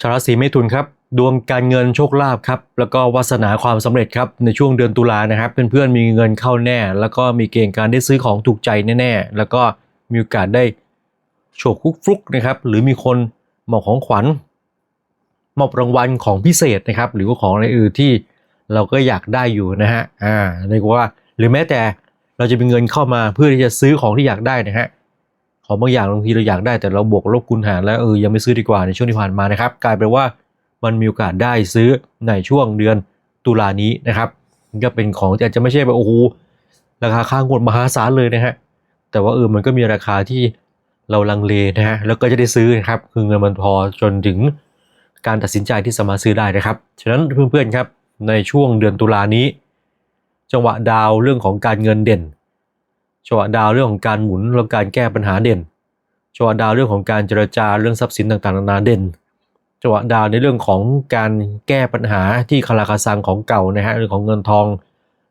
ชาวราศีเมถุนครับดวงการเงินโชคลาภครับแล้วก็วาสนาความสำเร็จครับในช่วงเดือนตุลานะครับเพื่อนๆมีเงินเข้าแน่ แล้วก็มีเกณฑ์การได้ซื้อของถูกใจแน่ๆ แล้วก็มีโอกาสได้โชคคุกฟลุกนะครับหรือมีคนมอบของขวัญมอบรางวัลของพิเศษนะครับหรือว่าของอะไรอื่นที่เราก็อยากได้อยู่นะฮะอ่าเรียกว่าหรือแม้แต่เราจะมีเงินเข้ามาเพื่อที่จะซื้อของที่อยากได้นะฮะ ของบางอย่างบางทีเราอยากได้แต่เราบวกลบคูณหารแล้วเออยังไม่ซื้อดีกว่าในช่วงที่ผ่านมานะครับ กลายเป็นว่ามันมีโอกาสได้ซื้อในช่วงเดือนตุลานี้นะครับก็เป็นของที่อาจจะไม่ใช่แบบโอ้โหราคาข้างงวดมหาศาลเลยนะฮะแต่ว่าเออมันก็มีราคาที่เราลังเลนะฮะแล้วก็จะได้ซื้อนะครับคือเงินมันพอจนถึงการตัดสินใจที่สามารถซื้อได้นะครับ ฉะนั้นเพื่อนๆครับในช่วงเดือนตุลานี้ จังหวะดาวเรื่องของการเงินเด่น จังหวะดาวเรื่องของการหมุนแล้วการแก้ปัญหาเด่นจังหวะดาวเรื่องของการเจรจาเรื่องทรัพย์สินต่างๆนานาเด่นจังหวะดาวในเรื่องของการแก้ปัญหาที่คาราคาซังของเก่านะฮะเรื่องของเงินทอง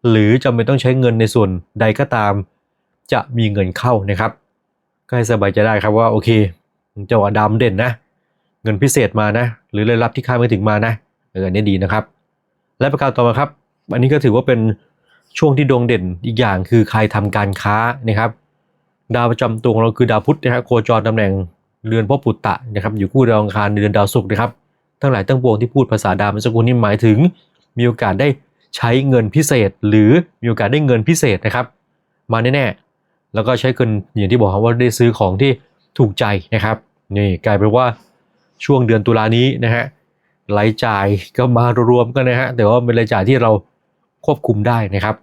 หรือจำเป็นต้องใช้เงินในส่วนใดก็ตาม จะมีเงินเข้านะครับ ก็ให้สบายใจได้ครับว่าโอเคจังหวะดาวเด่นนะ เงินพิเศษมานะ หรือรายรับที่คาดไม่ถึงมานะเอออันนี้ดีนะครับ และประการต่อมาครับ อันนี้ก็ถือว่าเป็น ช่วงที่ดวงเด่นอีกอย่างคือใครทำการค้านะครับ ดาวประจำตัวของเราคือดาวพุธนะฮะโคจรตำแหน่งเรือนพ่อปุตตะนะครับ อยู่คู่ดาวอังคารเดือนดาวศุกร์นะครับ ทั้งหลายทั้งปวงที่พูดภาษาดาวมื่อสักครู่นี้หมายถึง มีโอกาสได้ใช้เงินพิเศษ หรือมีโอกาสได้เงินพิเศษนะครับ มาแน่ๆแล้วก็ใช้เงินอย่างที่บอกว่าได้ซื้อของที่ถูกใจนะครับนี่กลายเป็นว่าช่วงเดือนตุลานี้นะฮะรายจ่ายก็มารวมกันนะฮะแต่ว่าเป็นรายจ่ายที่เรา ควบคุมได้นะครับ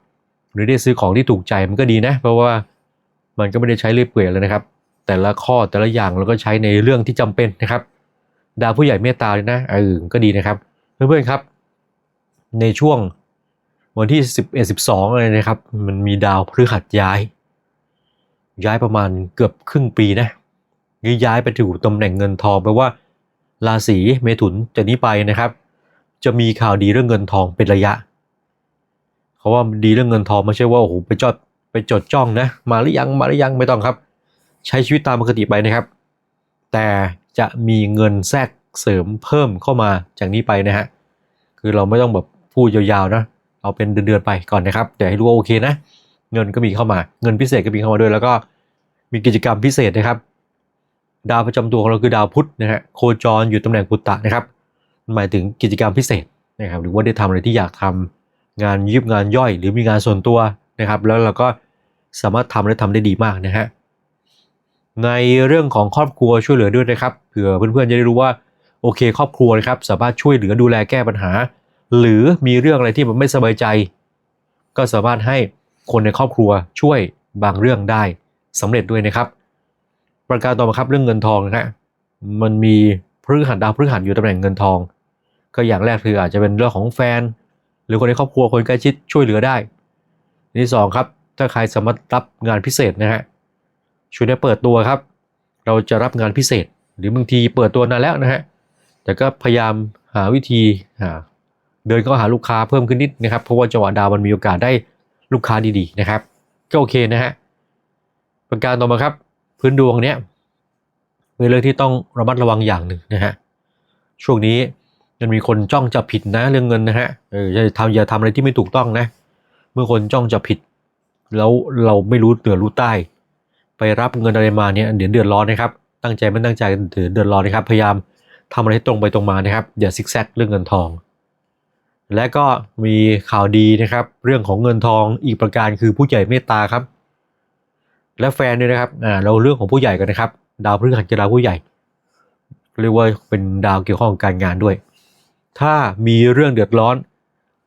หรือได้ซื้อของที่ถูกใจมันก็ดีนะ เพราะว่ามันก็ไม่ได้ใช้เรื่อยเปื่อยเลยนะครับ แต่ละข้อแต่ละอย่างเราก็ใช้ในเรื่องที่จำเป็นนะครับ ดาวผู้ใหญ่เมตตาเลยนะเออก็ดีนะครับเพื่อนๆครับ ในช่วงวันที่ 11 12เลยนะครับ มันมีดาวพฤหัสย้าย ย้ายประมาณเกือบครึ่งปีนะนี่ย้ายไปถูกตำแหน่งเงินทองแปลว่าราศีเมถุนจากนี้ไปนะครับ จะมีข่าวดีเรื่องเงินทองเป็นระยะ เขาว่าดีเรื่องเงินทองไม่ใช่ว่าโอ้โหไปจอดไปจดจ้องนะ มาหรือยังมาหรือยังไม่ต้องครับ ใช้ชีวิตตามปกติไปนะครับ แต่จะมีเงินแทรกเสริมเพิ่มเข้ามาจากนี้ไปนะฮะคือเราไม่ต้องแบบพูดยาวๆนะเอาเป็นเดือนๆไปก่อนนะครับแต่ให้รู้ว่าโอเคนะ เงินก็มีเข้ามา เงินพิเศษก็มีเข้ามาด้วย แล้วก็มีกิจกรรมพิเศษนะครับ ดาวประจำตัวของเราคือดาวพุธนะฮะโคจรอยู่ตำแหน่งปุตตะนะครับหมายถึงกิจกรรมพิเศษนะครับหรือว่าได้ทำอะไรที่อยากทำ งานยิบงานย่อย หรือมีงานส่วนตัวนะครับ แล้วเราก็สามารถทำและทำได้ดีมากนะฮะในเรื่องของครอบครัวช่วยเหลือด้วยนะครับเผื่อเพื่อนๆจะได้รู้ว่าโอเค ครอบครัวนะครับสามารถช่วยเหลือดูแลแก้ปัญหา หรือมีเรื่องอะไรที่มันไม่สบายใจ ก็สามารถให้คนในครอบครัวช่วยบางเรื่องได้สำเร็จด้วยนะครับ ประการต่อมาครับเรื่องเงินทองนะฮะมันมีพฤหัสดาวพฤหัสอยู่ตำแหน่งเงินทอง ก็อย่างแรกคืออาจจะเป็นเรื่องของแฟน หรือคนในครอบครัวคนใกล้ชิดช่วยเหลือได้ที่สองครับ ถ้าใครสามารถรับงานพิเศษนะฮะช่วยได้เปิดตัวครับ เราจะรับงานพิเศษ หรือบางทีเปิดตัวนานแล้วนะฮะแต่ก็พยายามหาวิธีหาเดินเข้าหาลูกค้าเพิ่มขึ้นนิดนะครับ เพราะว่าจังหวะดาวมันมีโอกาสได้ลูกค้าดีๆนะครับ ก็โอเคนะฮะประการต่อมาครับ พื้นดวงเนี้ยเป็นเรื่องที่ต้องระมัดระวังอย่างหนึ่งนะฮะช่วงนี้ มันมีคนจ้องจะผิดนะเรื่องเงินนะฮะเอออย่าทำอย่าทำอะไรที่ไม่ถูกต้องนะ เมื่อคนจ้องจะผิด แล้วเราไม่รู้เหนือรู้ใต้ ไปรับเงินอะไรมาเนี่ยเดี๋ยวเดือดร้อนนะครับ ตั้งใจไม่ตั้งใจเดือดร้อนนะครับ พยายามทำอะไรให้ตรงไปตรงมานะครับ อย่าซิกแซกเรื่องเงินทอง และก็มีข่าวดีนะครับ เรื่องของเงินทองอีกประการคือผู้ใหญ่เมตตาครับ และแฟนเนี่ยนะครับอ่าเราเรื่องของผู้ใหญ่กันนะครับ ดาวพฤหัสจะดาวผู้ใหญ่เรียกว่าเป็นดาวเกี่ยวข้องกับการงานด้วย ถ้ามีเรื่องเดือดร้อน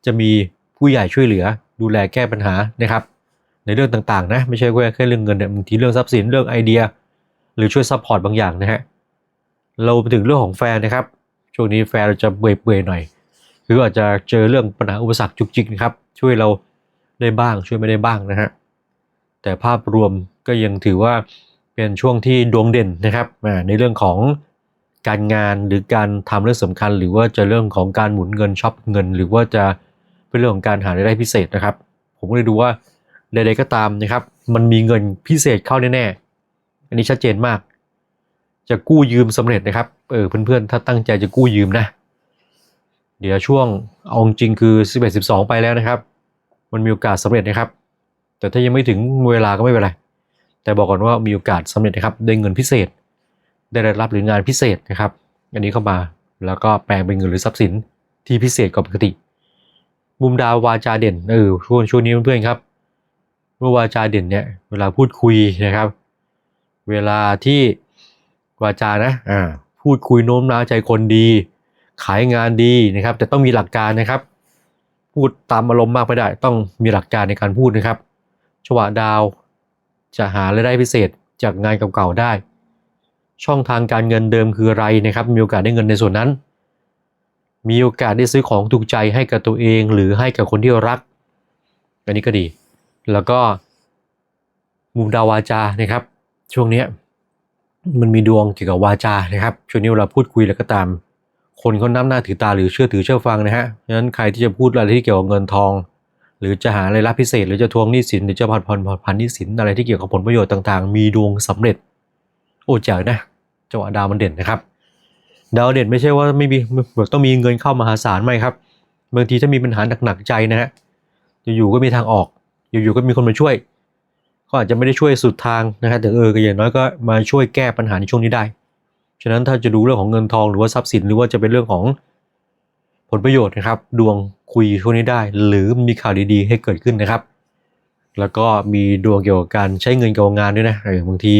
จะมีผู้ใหญ่ช่วยเหลือดูแลแก้ปัญหานะครับ ในเรื่องต่างๆนะไม่ใช่แค่เรื่องเงินเนี่ยบางทีเรื่องทรัพย์สินเรื่องไอเดีย หรือช่วยซัพพอร์ตบางอย่างนะฮะเราไปถึงเรื่องของแฟนนะครับช่วงนี้แฟนเราจะเบื่อๆหน่อยคืออาจจะเจอเรื่องปัญหาอุปสรรคจุกจิกนะครับ ช่วยเราได้บ้างช่วยไม่ได้บ้างนะฮะแต่ภาพรวมก็ยังถือว่าเป็นช่วงที่ดวงเด่นนะครับในเรื่องของ การงานหรือการทำเรื่องสำคัญ หรือว่าจะเรื่องของการหมุนเงินช็อปเงิน หรือว่าจะเป็นเรื่องของการหารายได้พิเศษนะครับ ผมก็เลยดูว่าใดๆก็ตามนะครับ มันมีเงินพิเศษเข้าแน่ๆอันนี้ชัดเจนมาก จะกู้ยืมสำเร็จนะครับเออเพื่อนๆถ้าตั้งใจจะกู้ยืมนะ เดี๋ยวช่วงเอาจริงคือ 11 12 ไปแล้วนะครับ มันมีโอกาสสำเร็จนะครับ แต่ถ้ายังไม่ถึงเวลาก็ไม่เป็นไรแต่บอกก่อนว่ามีโอกาสสำเร็จนะครับได้เงินพิเศษ ได้รายรับหรืองานพิเศษนะครับ อันนี้เข้ามาแล้วก็แปลงเป็นเงินหรือทรัพย์สินที่พิเศษกว่าปกติ มุมดาววาจาเด่นเออช่วงช่วงนี้เพื่อนๆครับเมื่อวาจาเด่นเนี่ยเวลาพูดคุยนะครับ เวลาที่วาจานะอ่าพูดคุยโน้มน้าวใจคนดี ขายงานดีนะครับ แต่ต้องมีหลักการนะครับ พูดตามอารมณ์มากไม่ได้ ต้องมีหลักการในการพูดนะครับชวะดาวจะหารายได้พิเศษจากงานเก่าๆได้ ช่องทางการเงินเดิมคืออะไรนะครับ มีโอกาสได้เงินในส่วนนั้น มีโอกาสได้ซื้อของถูกใจให้กับตัวเองหรือให้กับคนที่รัก อันนี้ก็ดี แล้วก็มุมดาวาจานะครับ ช่วงนี้มันมีดวงเกี่ยวกับวาจานะครับช่วงนี้เวลาพูดคุยแล้วก็ตาม คนเขานับหน้าถือตาหรือเชื่อถือเชื่อฟังนะฮะฉะนั้นใครที่จะพูดอะไรที่เกี่ยวกับเงินทอง หรือจะหาอะไรรับพิเศษ หรือจะทวงหนี้สินหรือจะผ่อนผ่อนผ่อนผันหนี้สินอะไรที่เกี่ยวกับผลประโยชน์ต่างๆ มีดวงสำเร็จ โอ้จ๋านะจังหวะดาวมันเด่นนะครับ ดาวเด่นไม่ใช่ว่าไม่มีแบบต้องมีเงินเข้ามหาศาลไม่ครับบางทีถ้ามีปัญหาหนักๆใจนะฮะอยู่ๆก็มีทางออก อยู่ๆก็มีคนมาช่วย ก็อาจจะไม่ได้ช่วยสุดทางนะฮะแต่เออก็อย่างน้อยก็มาช่วยแก้ปัญหาในช่วงนี้ได้ฉะนั้นถ้าจะดูเรื่องของเงินทองหรือว่าทรัพย์สินหรือว่าจะเป็นเรื่องของผลประโยชน์นะครับ ดวงคุยช่วงนี้ได้ หรือมีข่าวดีๆ ให้เกิดขึ้นนะครับ แล้วก็มีดวงเกี่ยวกับการใช้เงินเกี่ยวกับงานด้วยนะเออบางที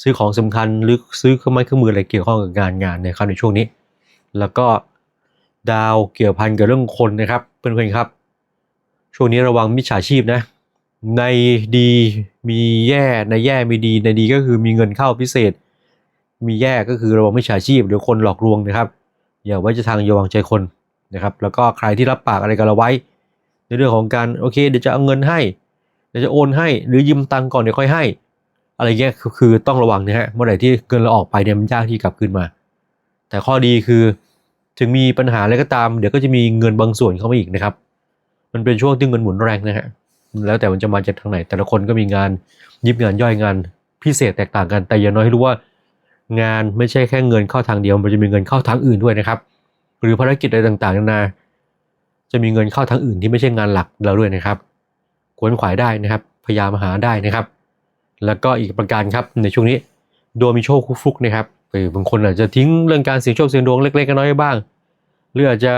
ซื้อของสำคัญหรือซื้อเครื่องไม้เครื่องมืออะไรเกี่ยวข้องกับงานงานนะครับในช่วงนี้ แล้วก็ดาวเกี่ยวพันกับเรื่องคนนะครับเพื่อนๆครับ ช่วงนี้ระวังมิจฉาชีพนะ ในดีมีแย่ในแย่มีดีในดีก็คือมีเงินเข้าพิเศษ มีแย่ก็คือระวังมิจฉาชีพหรือคนหลอกลวงนะครับ อย่าไว้จะทางอย่าวางใจคนนะครับ แล้วก็ใครที่รับปากอะไรกับเราไว้ ในเรื่องของการโอเคเดี๋ยวจะเอาเงินให้เดี๋ยวจะโอนให้หรือยืมตังค์ก่อนเดี๋ยวค่อยให้ อะไรเงี้ยคือต้องระวังนะฮะเมื่อไหร่ที่เงินเราออกไปเนี่ยมันยากที่กลับคืนมา แต่ข้อดีคือถึงมีปัญหาอะไรก็ตาม เดี๋ยวก็จะมีเงินบางส่วนเข้ามาอีกนะครับ มันเป็นช่วงที่เงินหมุนแรงนะฮะแล้วแต่มันจะมาจากทางไหน แต่ละคนก็มีงานยิบงานย่อยงานพิเศษแตกต่างกัน แต่อย่างน้อยให้รู้ว่างานไม่ใช่แค่เงินเข้าทางเดียวมันจะมีเงินเข้าทางอื่นด้วยนะครับ หรือภารกิจอะไรต่างๆนานาจะมีเงินเข้าทางอื่นที่ไม่ใช่งานหลักเราด้วยนะครับขวนขวายได้นะครับ พยายามหาได้นะครับ แล้วก็อีกประการครับในช่วงนี้ดวงมีโชคฟุกนะครับเออบางคนอาจจะทิ้งเรื่องการเสี่ยงโชคเสี่ยงดวงเล็กๆน้อยๆบ้างหรืออาจจะ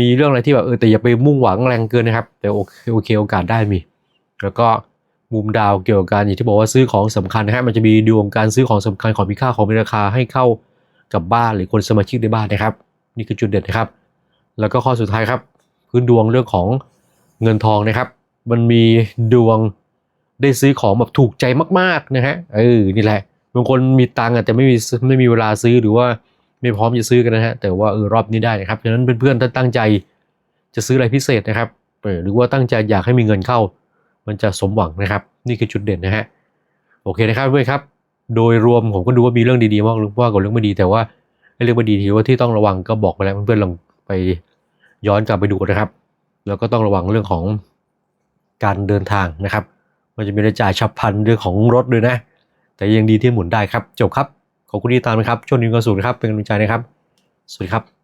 มีเรื่องอะไรที่แบบเออแต่อย่าไปมุ่งหวังแรงเกินนะครับ แต่โอเคโอเคโอกาสได้มี แล้วก็มุมดาวเกี่ยวกับการอย่างที่บอกว่าซื้อของสำคัญนะฮะมันจะมีดวงการซื้อของสำคัญของมีค่าของมีราคาให้เข้ากับบ้านหรือคนสมาชิกในบ้านนะครับ นี่คือจุดเด่นนะครับ แล้วก็ข้อสุดท้ายครับ พื้นดวงเรื่องของเงินทองนะครับ มันมีดวง ได้ซื้อของแบบถูกใจมากๆนะฮะเออนี่แหละบางคนมีตังค์อาจจะไม่มีไม่มีเวลาซื้อหรือว่าไม่พร้อมจะซื้อกันนะฮะแต่ว่าเออรอบนี้ได้นะครับฉะนั้นเพื่อนๆถ้าตั้งใจจะซื้ออะไรพิเศษนะครับหรือว่าตั้งใจอยากให้มีเงินเข้า มันจะสมหวังนะครับ นี่คือจุดเด่นนะฮะโอเคนะครับเพื่อนครับ โดยรวมผมก็ดูว่ามีเรื่องดีๆมากหรือว่ากับเรื่องไม่ดี แต่ว่าเรื่องไม่ดีที่ว่าที่ต้องระวังก็บอกไปแล้วเพื่อนๆลองไปย้อนกลับไปดูนะครับ แล้วก็ต้องระวังเรื่องของการเดินทางนะครับ มันจะมีรายจ่ายฉับพลันเรื่องของรถด้วยนะ แต่ยังดีที่หมุนได้ครับ จบครับ ขอบคุณที่ตามนะครับช่วงนี้ก็สูงนะครับ เป็นกำลังใจนะครับ สวัสดีครับ